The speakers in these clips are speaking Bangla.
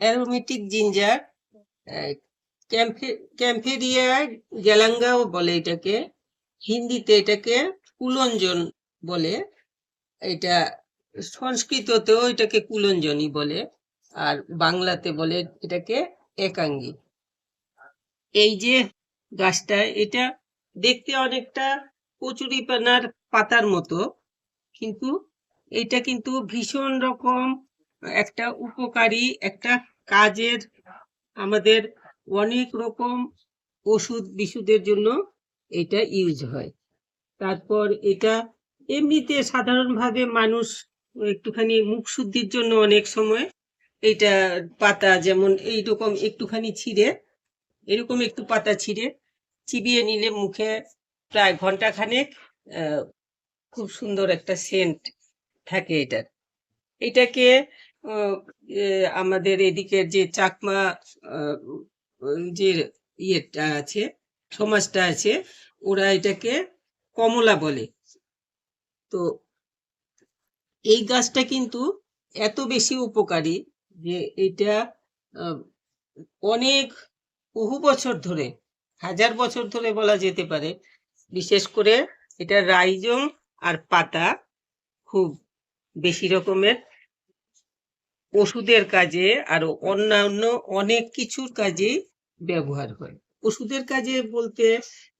অ্যারোমেটিক জিঞ্জার ক্যাম্ফেরিয়া গ্যালাঙ্গাও বলে এটাকে, হিন্দিতে এটাকে কুলঞ্জন বলে, এটা সংস্কৃততেও এটাকে কুলঞ্জনই বলে, আর বাংলাতে বলে এটাকে একাঙ্গী। এই যে গাছটা, এটা দেখতে অনেকটা কচুরিপানার পাতার মতো, কিন্তু এটা কিন্তু ভীষণ রকম একটা উপকারী, একটা কাজের আমাদের অনেক রকম ওষুধ বিশুদ্ধের জন্য এটা ইউজ হয়। তারপর এটা এমনিতে সাধারণভাবে মানুষ একটুখানি মুখ শুদ্ধির জন্য অনেক সময় এইটা পাতা যেমন এইরকম একটুখানি ছিঁড়ে, এরকম একটু পাতা ছিঁড়ে, চিবিয়ে নিলে মুখে প্রায় ঘন্টাখানেক খুব সুন্দর একটা সেন্ট থাকে এটার। এটাকে আমাদের এদিকের যে চাকমা যে ইয়েটা আছে, সমাজটা আছে, ওরা এটাকে কমলা বলে। তো এই গাছটা কিন্তু এত বেশি উপকারী যে এটা অনেক বহু বছর ধরে, হাজার বছর ধরে বলা যেতে পারে, বিশেষ করে এটা রাইজং আর পাতা খুব বেশি রকমের ওষুধের কাজে আর অন্যান্য অনেক কিছুর কাজে ব্যবহার হয়। ওষুধের কাজে বলতে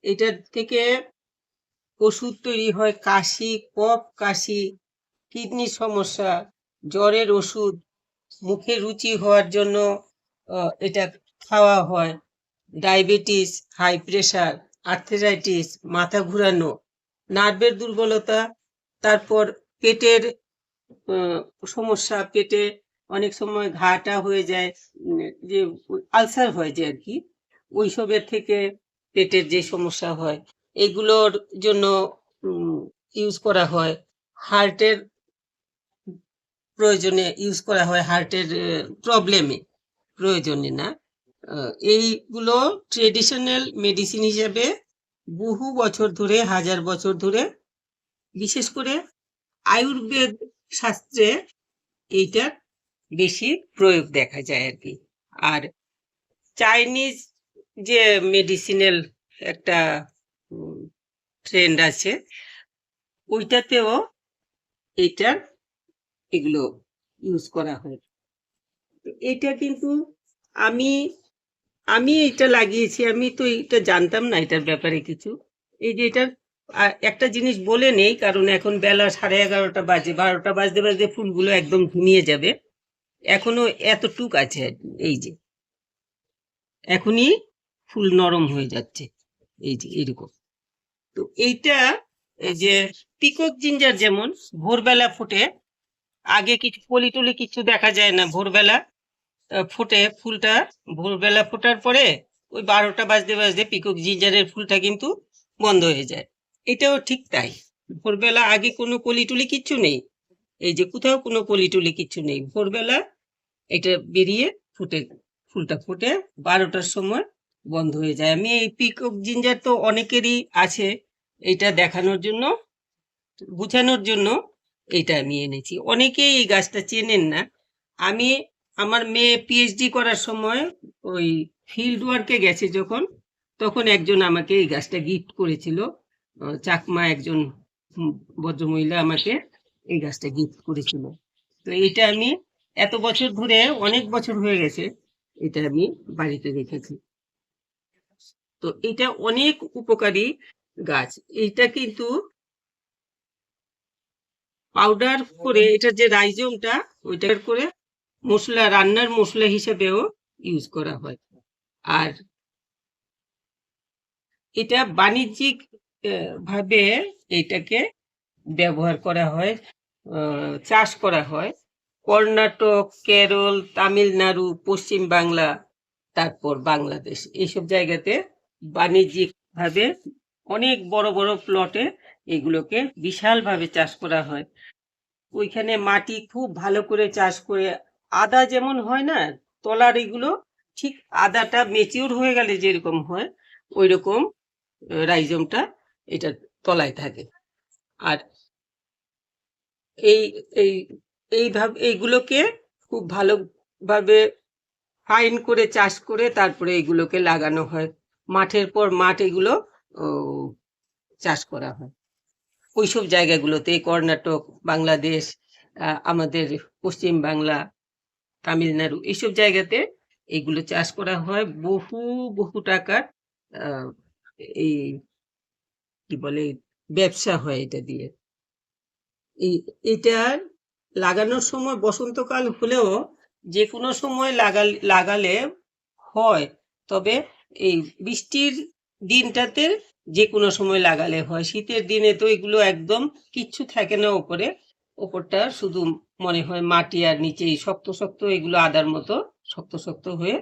এটা থেকে ওষুধ তৈরি হয় কাশি, কফ, কাশি কিডনির সমস্যা, জ্বরের ওষুধ, মুখে রুচি হওয়ার জন্য এটা খাওয়া হয়। ডায়াবেটিস, হাই প্রেশার, আর্থেরাইটিস, মাথা ঘুরানো, নার্ভের দুর্বলতা, তারপর পেটের সমস্যা, পেটে অনেক সময় ঘাটা হয়ে যায় যে আলসার হয়ে যায় আর কি। ওইসবের থেকে পেটের যে সমস্যা হয়, এগুলোর জন্য ইউজ করা হয়। হার্টের প্রয়োজনে ইউজ করা হয়, হার্টের প্রবলেমে প্রয়োজনে না। এইগুলো ট্রেডিশনাল মেডিসিন হিসেবে বহু বছর ধরে, হাজার বছর ধরে, বিশেষ করে আয়ুর্বেদ শাস্ত্রে এইটার বেশি প্রয়োগ দেখা যায় আর কি। আর চাইনিজ যে মেডিসিনাল একটা ট্রেন্ড আছে, ওইটাতেও এইটার এগুলো ইউজ করা হয়। এটা কিন্তু আমি আমি এটা লাগিয়েছি, আমি তো এটা জানতাম না এটার ব্যাপারে কিছু। এই যে এটার একটা জিনিস বলে নেই, কারণ এখন বেলা সাড়ে এগারোটা বাজে, বারোটা বাজতে বাজতে ফুলগুলো একদম ঘুমিয়ে যাবে। এখনও এতটুক আছে এই যে। এখনই ফুল নরম হয়ে যাচ্ছে। এই যে, এরকম। তো এইটা, এই যে পিকক জিঞ্জার যেমন, ভোরবেলা ফোটে। আগে কিছু পলি টলি কিছু দেখা যায় না ভোরবেলা। ফোটে ফুলটা। ভোরবেলা ফোটার পরে ওই বারোটা বাজতে বাজতে পিকক জিঞ্জারের ফুলটা কিন্তু বন্ধ হয়ে যায়। এটাও ঠিক তাই। ভোরবেলা আগে কোনো কলি টলি কিচ্ছু নেই। এই যে কোথাও কোনো কলি টলি কিচ্ছু নেই। ভোরবেলা এটা বেরিয়ে ফুটে, ফুলটা ফুটে বারোটার সময় বন্ধ হয়ে যায়। আমি এই পিকক জিঞ্জার তো অনেকেরই আছে এটা দেখানোর জন্য বুঝানোর জন্য এটা আমি এনেছি। অনেকেই এই গাছটা চেনেন না। আমি আমার মেয়ে পিএইচডি করার সময় ওই ফিল্ড ওয়ার্কে গেছে যখন, তখন একজন আমাকে এই গাছটা গিফট করেছিল। চাকমা একজন ভদ্রমহিলা আমাকে এই গাছটা গিফট করেছিল। তো এটা আমি এত বছর ধরে, অনেক বছর হয়ে গেছে, এটা আমি বাড়িতে রেখেছি। তো এটা অনেক উপকারী গাছ। এটা কিন্তু পাউডার করে, এটা যে রাইজমটা ওইটা করে মশলা, রান্নার মশলা হিসেবেও ইউজ করা হয়। আর এটা বাণিজ্যিক ভাবে এটাকে ব্যবহার করা হয়। চাষ করা হয়। কর্ণাটক, কেরল, তামিলনাড়ু, পশ্চিম বাংলা, তারপর বাংলাদেশ। এইসব জায়গাতে বাণিজ্যিক ভাবে অনেক বড় বড় প্লটে এগুলোকে বিশালভাবে চাষ করা হয়। ওইখানে মাটি খুব ভালো করে চাষ করে আদা যেমন হয় না, তলার এগুলো ঠিক আদাটা মেচিউর হয়ে গেলে যেরকম হয় ওই রকম রাইজমটা এটা তলায় থাকে। আর এই এই, এইভাবে, এইগুলোকে খুব ভালোভাবে ফাইন করে, চাষ করে তারপরে এগুলোকে লাগানো হয়। মাঠের পর মাঠ এগুলো চাষ করা হয়। ওইসব জায়গাগুলোতে কর্ণাটক, বাংলাদেশ আমাদের পশ্চিম বাংলা, তামিলনাড়ু এইসব জায়গাতে এগুলো চাষ করা হয়। বহু বহু টাকার এই, কি বলে, ব্যবসা হয় এটা দিয়ে। এটা লাগানোর সময় বসন্তকাল হলেও যে কোনো সময় লাগাল লাগালে হয়। তবে এই বৃষ্টির দিনটাতে যে কোনো সময় লাগালে হয়। শীতের দিনে তো এগুলো একদম কিচ্ছু থাকে না ওপরে। ওপরটা শুধু মনে হয় মাটি আর নিচেই শক্ত শক্ত এগুলো আদার মতো, শক্ত শক্ত হয়ে,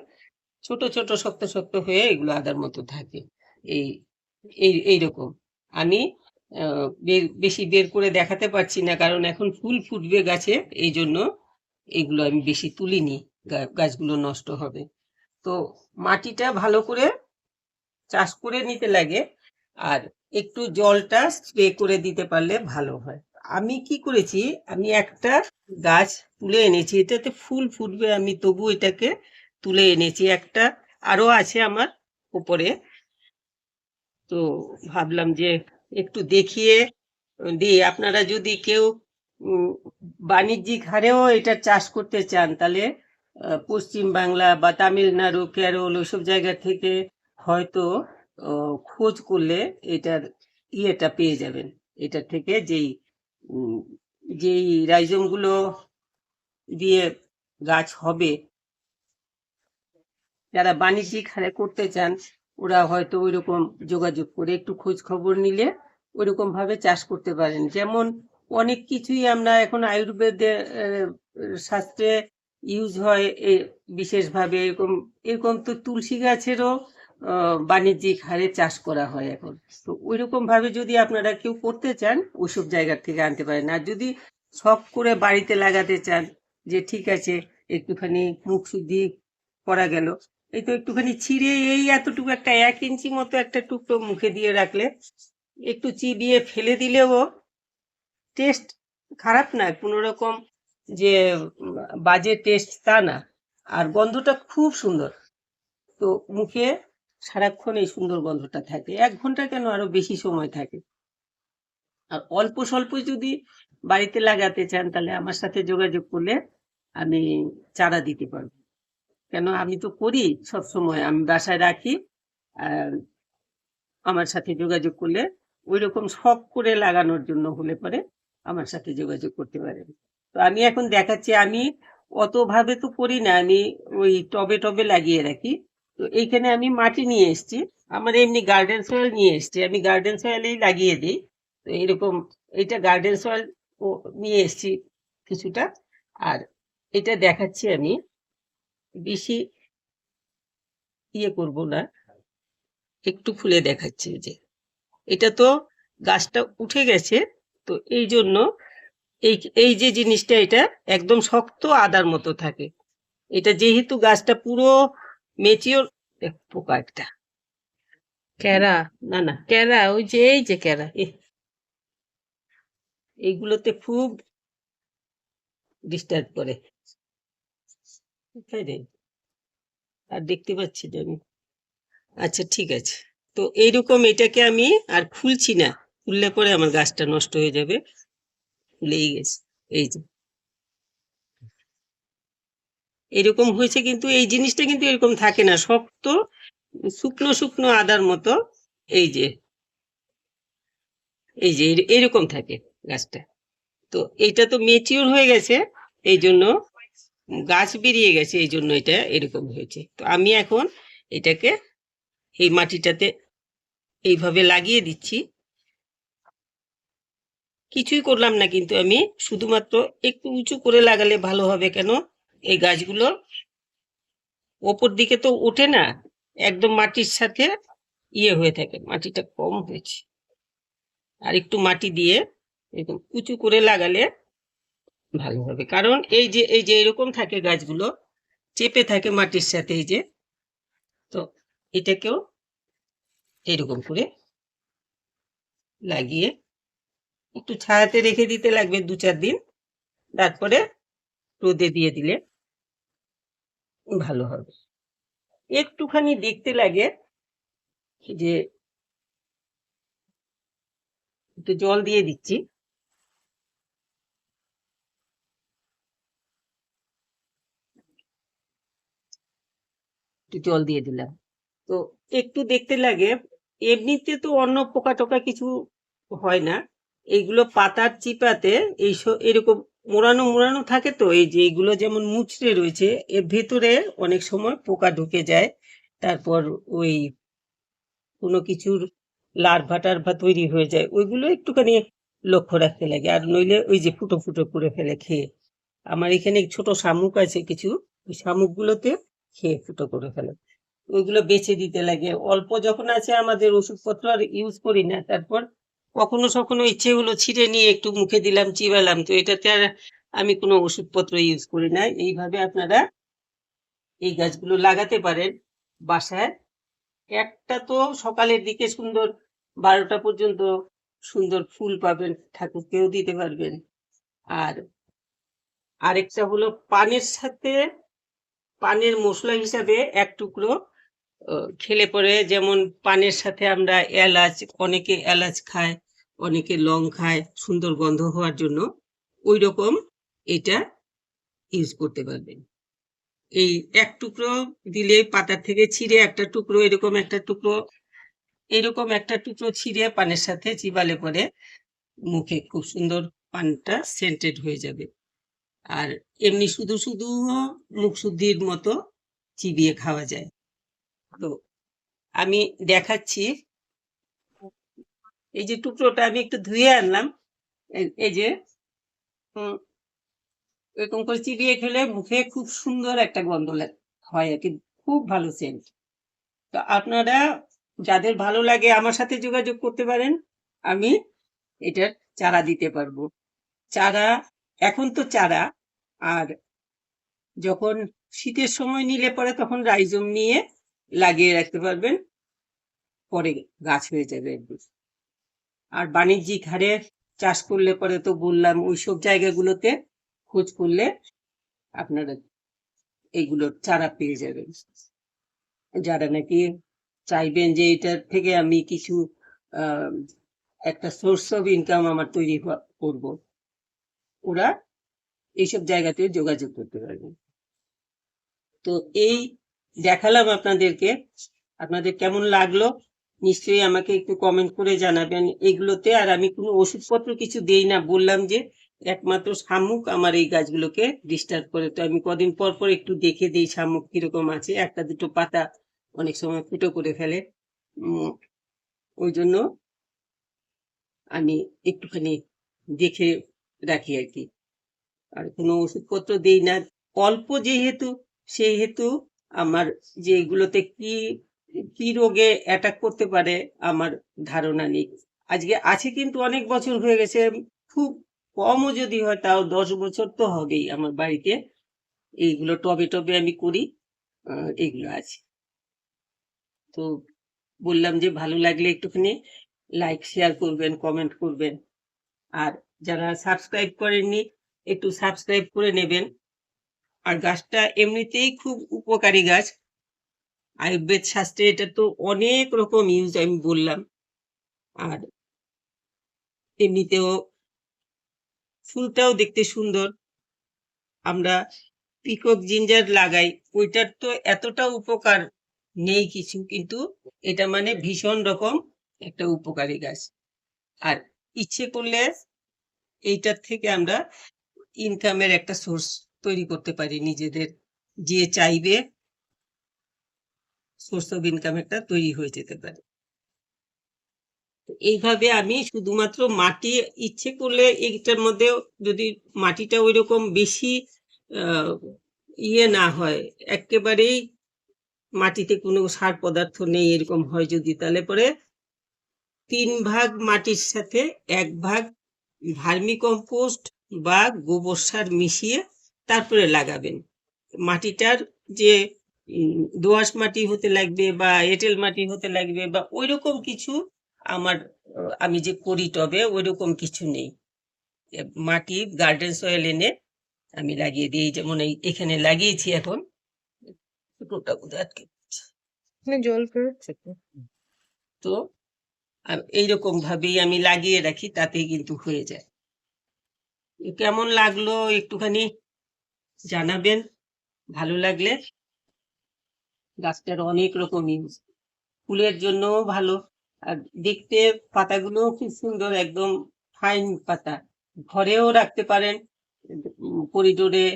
ছোট ছোট, শক্ত শক্ত হয়ে এগুলো আদার মতো থাকে। এই এই, এইরকম। আমি বেশি বের করে দেখাতে পারছি না, কারণ এখন ফুল ফুটবে গাছে, এই জন্য এগুলো আমি বেশি তুলিনি গাছগুলো নষ্ট হবে। তো মাটিটা ভালো করে চাষ করে নিতে লাগে, আর একটু জলটা স্প্রে করে দিতে পারলে ভালো হয়। আমি কি করেছি, আমি একটা গাছ তুলে এনেছি, এটাতে ফুল ফুটবে, আমি তবু এটাকে তুলে এনেছি, একটা আরও আছে আমার উপরে। তো ভাবলাম যে একটু দেখিয়ে দিই আপনারা যদি কেউ বাণিজ্যিক হারেও এটা চাষ করতে চান, তাহলে পশ্চিম বাংলা বা তামিলনাড়ু, কেরল ওইসব জায়গা থেকে হয়তো খোঁজ করলে এটার ইয়েটা পেয়ে যাবেন। এটা থেকে যেই যেই রাইজমগুলো দিয়ে গাছ হবে, যারা বাণিজ্যিক হারে করতে চান ওরা হয়তো ওইরকম যোগাযোগ করে একটু খোঁজ খবর নিলে ওইরকম ভাবে চাষ করতে পারেন। যেমন অনেক কিছুই আমরা এখন আয়ুর্বেদে শাস্ত্রে ইউজ হয় বিশেষভাবে এরকম এরকম তো তুলসী গাছেরও বাণিজ্যিক হারে চাষ করা হয় এখন। তো ওইরকম ভাবে যদি আপনারা কেউ করতে চান, ওইসব জায়গার থেকে আনতে পারেন। আর যদি শখ করে বাড়িতে লাগাতে চান যে, ঠিক আছে, একটুখানি মুখ শুদ্ধি করা গেল। এই তো একটুখানি ছিঁড়ে এই এতটুকু একটা এক ইঞ্চি মতো একটা টুকরো মুখে দিয়ে রাখলে একটু চিবিয়ে ফেলে দিলেও টেস্ট খারাপ না কোনো রকম যে বাজে টেস্ট তা না। আর গন্ধটা খুব সুন্দর। তো মুখে সারাক্ষণ এই সুন্দর গন্ধটা থাকে। এক ঘণ্টা কেন আরও বেশি সময় থাকে? আর অল্প স্বল্প যদি বাড়িতে লাগাতে চান, তাহলে আমার সাথে যোগাযোগ করলে আমি চারা দিতে পারব। কেন আমি তো করি সব সময় আমি বাসায় রাখি আর আমার সাথে যোগাযোগ করলে ওই রকম শখ করে লাগানোর জন্য হলে পরে আমার সাথে যোগাযোগ করতে পারেন তো আমি এখন দেখাচ্ছি, আমি অত ভাবে তো করি না, আমি ওই টবে টবে লাগিয়ে রাখি। তো এইখানে আমি মাটি নিয়ে এসেছি, আমার এমনি গার্ডেন সয়েল নিয়ে এসেছি, আমি গার্ডেন সয়েলেই লাগিয়ে দিই। তো এরকম এটা গার্ডেন সয়েল নিয়ে এসেছি কিছুটা। আর এটা দেখাচ্ছি আমি। বেশি ইয়ে করব না। একটু খুলে দেখাচ্ছি যে। এটা তো গাছটা উঠে গেছে, তো এই জন্য এই এই যে জিনিসটা এটা একদম শক্ত আদার মতো থাকে। এটা যেহেতু গাছটা পুরো মেচিওর পোকা একটা। ক্যারা, না না, ক্যারা, ওই যে, এই যে ক্যারা এইগুলোতে খুব ডিস্টার্ব করে। তাই রে? আর দেখতে পাচ্ছি না আমি। আচ্ছা ঠিক আছে। তো এইরকম এটাকে আমি আর খুলছি না। খুললে পরে আমার গাছটা নষ্ট হয়ে যাবে। খুলেই গেছে। এই যে। এরকম হয়েছে কিন্তু এই জিনিসটা কিন্তু এরকম থাকে না। শক্ত, শুকনো শুকনো আদার মতো। এই যে। এই যে এর- এরকম থাকে গাছটা। তো এইটা তো মেচিওর হয়ে গেছে। এই জন্য গাছ বেরিয়ে গেছে, এই জন্য এটা এরকম হয়েছে। তো আমি এখন এটাকে এই মাটিটাতে এইভাবে লাগিয়ে দিচ্ছি। কিছুই করলাম না, কিন্তু আমি শুধুমাত্র একটু উঁচু করে লাগালে ভালো হবে কেন? এই গাছগুলো ওপর দিকে তো ওঠে না, একদম মাটির সাথে ইয়ে হয়ে থাকে, মাটিটা কম হয়েছে। আর একটু মাটি দিয়ে এরকম উঁচু করে লাগালে ভালো হবে। কারণ এই যে এই যে এরকম থাকে গাছগুলো, চেপে থাকে মাটির সাথে এই যে, তো এটাকেও এরকম করে লাগিয়ে একটু ছায়াতে রেখে দিতে লাগবে দু চার দিন। তারপরে রোদে দিয়ে দিলে ভালো হবে। একটুখানি দেখতে লাগে যে, একটু জল দিয়ে দিচ্ছি। জল দিয়ে দিলাম। তো একটু দেখতে লাগে, এমনিতে তো অন্য পোকা টোকা কিছু হয় না। এইগুলো পাতার চিপাতে এই স- এরকম মোড়ানো মোড়ানো থাকে তো, এই যে এইগুলো যেমন মুচড়ে রয়েছে, এর ভেতরে অনেক সময় পোকা ঢুকে যায়। তারপর ওই কোনো কিছুর লার্ভা টার্ভা তৈরি হয়ে যায়, ওইগুলো একটুখানি লক্ষ্য রাখতে লাগে। আর নইলে ওই যে ফুটো ফুটো করে ফেলে খেয়ে। আমার এখানে ছোট শামুক আছে কিছু, ওই শামুকগুলোতে খেয়ে ফুটো করে ফেলে। ওইগুলো বেছে দিতে লাগে। অল্প যখন আছে আমাদের ওষুধপত্র আর ইউজ করি না, তারপর কখনো সখনো ইচ্ছে হলো ছিঁড়ে নিয়ে একটু মুখে দিলাম, চিবালাম। তো এটাতে আর আমি কোনো ওষুধপত্র ইউজ করি না। এইভাবে আপনারা এই গাছগুলো লাগাতে পারেন বাসায়। একটা তো সকালের দিকে সুন্দর বারোটা পর্যন্ত সুন্দর ফুল পাবেন, ঠাকুরকেও দিতে পারবেন। আর আরেকটা হলো পানের সাথে পানের মশলা হিসাবে এক টুকরো খেলে পরে যেমন পানের সাথে আমরা এলাচ, অনেকে এলাচ খায়, অনেকে লং খায়, সুন্দর গন্ধ হওয়ার জন্য ওই রকম এটা ইউজ করতে পারবেন। এই এক টুকরো দিলে পাতার থেকে ছিঁড়ে একটা টুকরো, এরকম একটা টুকরো, এরকম একটা টুকরো ছিঁড়ে পানের সাথে চিবালে পরে মুখে খুব সুন্দর পানটা সেন্টেড হয়ে যাবে। আর এমনি শুধু শুধু মুখ শুদ্ধির মতো চিবিয়ে খাওয়া যায়। তো আমি দেখাচ্ছি। এই যে টুকরোটা আমি একটু ধুয়ে আনলাম। এই- যে এরকম করে চিবিয়ে খেলে মুখে খুব সুন্দর একটা গন্ধ হয় আর কি, খুব ভালো সেন্ট তো আপনারা যাদের ভালো লাগে আমার সাথে যোগাযোগ করতে পারেন, আমি এটার চারা দিতে পারব। চারা, এখন তো চারা আর যখন শীতের সময় নিলে পরে তখন রাইজম নিয়ে লাগিয়ে রাখতে পারবেন, পরে গাছ হয়ে যাবে একদম। আর বাণিজ্যিক হারে চাষ করলে পরে তো বললাম, ওইসব জায়গাগুলোতে খোঁজ করলে আপনারা এইগুলোর চারা পেয়ে যাবেন। যারা নাকি চাইবেন যে এটার থেকে আমি কিছু একটা সোর্স অফ ইনকাম আমার তৈরি করব, ওরা এইসব জায়গাতে যোগাযোগ করতে পারবেন তো এই দেখালাম আপনাদেরকে। আপনাদের কেমন লাগল? নিশ্চয়ই আমাকে একটু কমেন্ট করে জানাবেন এগুলোতে। আর আমি কোনো ওষুধপত্র কিছু দেই না। বললাম যে একমাত্র শামুক আমার এই গাছগুলোকে ডিস্টার্ব করে। তো আমি কদিন পর পর একটু দেখে দিই শামুক কীরকম আছে। একটা দুটো পাতা অনেক সময় ফুটো করে ফেলে। ওই জন্য আমি একটুখানি দেখে রাখি আর কি। আর কোনো ওষুধপত্র দেই না। অল্প যেহেতু, সেহেতু আমার যে এগুলোতে কি কি রোগে অ্যাটাক করতে পারে আমার ধারণা নেই। আজকে আছে কিন্তু অনেক বছর হয়ে গেছে, খুব কমও যদি হয় তাও দশ বছর তো হবেই আমার বাড়িতে। এইগুলো টবে টবে আমি করি এগুলো আছে। তো বললাম যে ভালো লাগলে একটুখানি লাইক শেয়ার করবেন কমেন্ট করবেন। আর যারা সাবস্ক্রাইব করেননি একটু সাবস্ক্রাইব করে নেবেন। আর গাছটা এমনিতেই খুব উপকারী গাছ। আয়ুর্বেদ শাস্ত্রে এটা তো অনেক রকম ইউজ আমি বললাম। আর এমনিতেও ফুলটাও দেখতে সুন্দর। আমরা পিকক জিঞ্জার লাগাই, ওইটার তো এতটা উপকার নেই কিছু, কিন্তু এটা মানে ভীষণ রকম একটা উপকারী গাছ। আর ইচ্ছে করলে এইটার থেকে আমরা ইনকামের একটা সোর্স তৈরি করতে পারি নিজেদের। যে চাইবে সোর্স অফ ইনকাম একটা তৈরি হয়ে যেতে পারে। এইভাবে আমি শুধুমাত্র মাটি, ইচ্ছে করলে এইটার মধ্যে যদি মাটিটা ওই রকম বেশি ইয়ে না হয়, একেবারেই মাটিতে কোনো সার পদার্থ নেই এরকম হয় যদি, তাহলে পরে তিন ভাগ মাটির সাথে এক ভাগ ভার্মি কম্পোস্ট বা গোবর সার মিশিয়ে তারপরে লাগাবেন। মাটিটার যে দোআঁশ মাটি হতে লাগবে বা এঁটেল মাটি হতে লাগবে বা ওইরকম কিছু আমার আমি যে করি টবে ওইরকম কিছু নেই। মাটি গার্ডেন সয়েল এনে আমি লাগিয়ে দিই যেমন এখানে লাগিয়েছি এখন। বোধহয় আটকে জল তো। এইরকম ভাবেই আমি লাগিয়ে রাখি তাতেই কিন্তু হয়ে যায়। কেমন লাগল একটুখানি জানাবেন? ভালো লাগলে? গাছটার অনেক রকম ইউজ ফুলের জন্যও ভালো। আর দেখতে পাতাগুলো খুব সুন্দর, একদম ফাইন পাতা। ঘরেও রাখতে পারেন করিডোরে,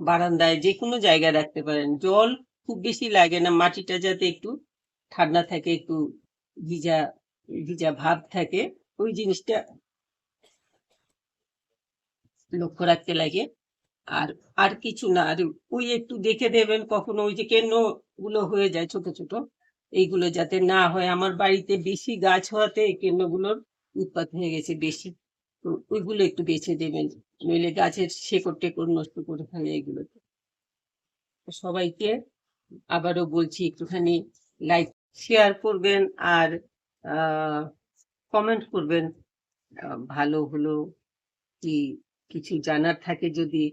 বারান্দায় যে কোনো জায়গায় রাখতে পারেন। জল খুব বেশি লাগে না, মাটিটা যাতে একটু ঠান্ডা থাকে, একটু ভিজা ভিজা ভাব থাকে, ওই জিনিসটা লক্ষ্য রাখতে লাগে। আর আর কিছু না। আর ওই একটু দেখে দেবেন কখনো ওই যে কেনগুলো হয়ে যায় ছোট ছোট, এইগুলো যাতে না হয়। আমার বাড়িতে বেশি গাছ হওয়াতে এই কেন্নগুলোর উৎপাত হয়ে গেছে বেশি। তো ওইগুলো একটু বেছে দেবেন। নইলে গাছের শেকড় টেকড় নষ্ট করে ফেলে এগুলোতে তো সবাইকে আবারও বলছি, একটুখানি লাইক, শেয়ার করবেন আর কমেন্ট করবেন। ভালো হলো কি কিছু জানার থাকে যদি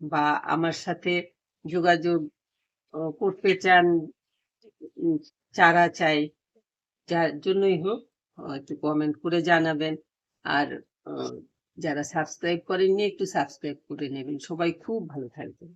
বা আমার সাথে যোগাযোগ করতে চান চারা চাই যার জন্যই হোক একটু কমেন্ট করে জানাবেন। আর যারা সাবস্ক্রাইব করেননি, একটু সাবস্ক্রাইব করে নেবেন। সবাই খুব ভালো থাকবেন।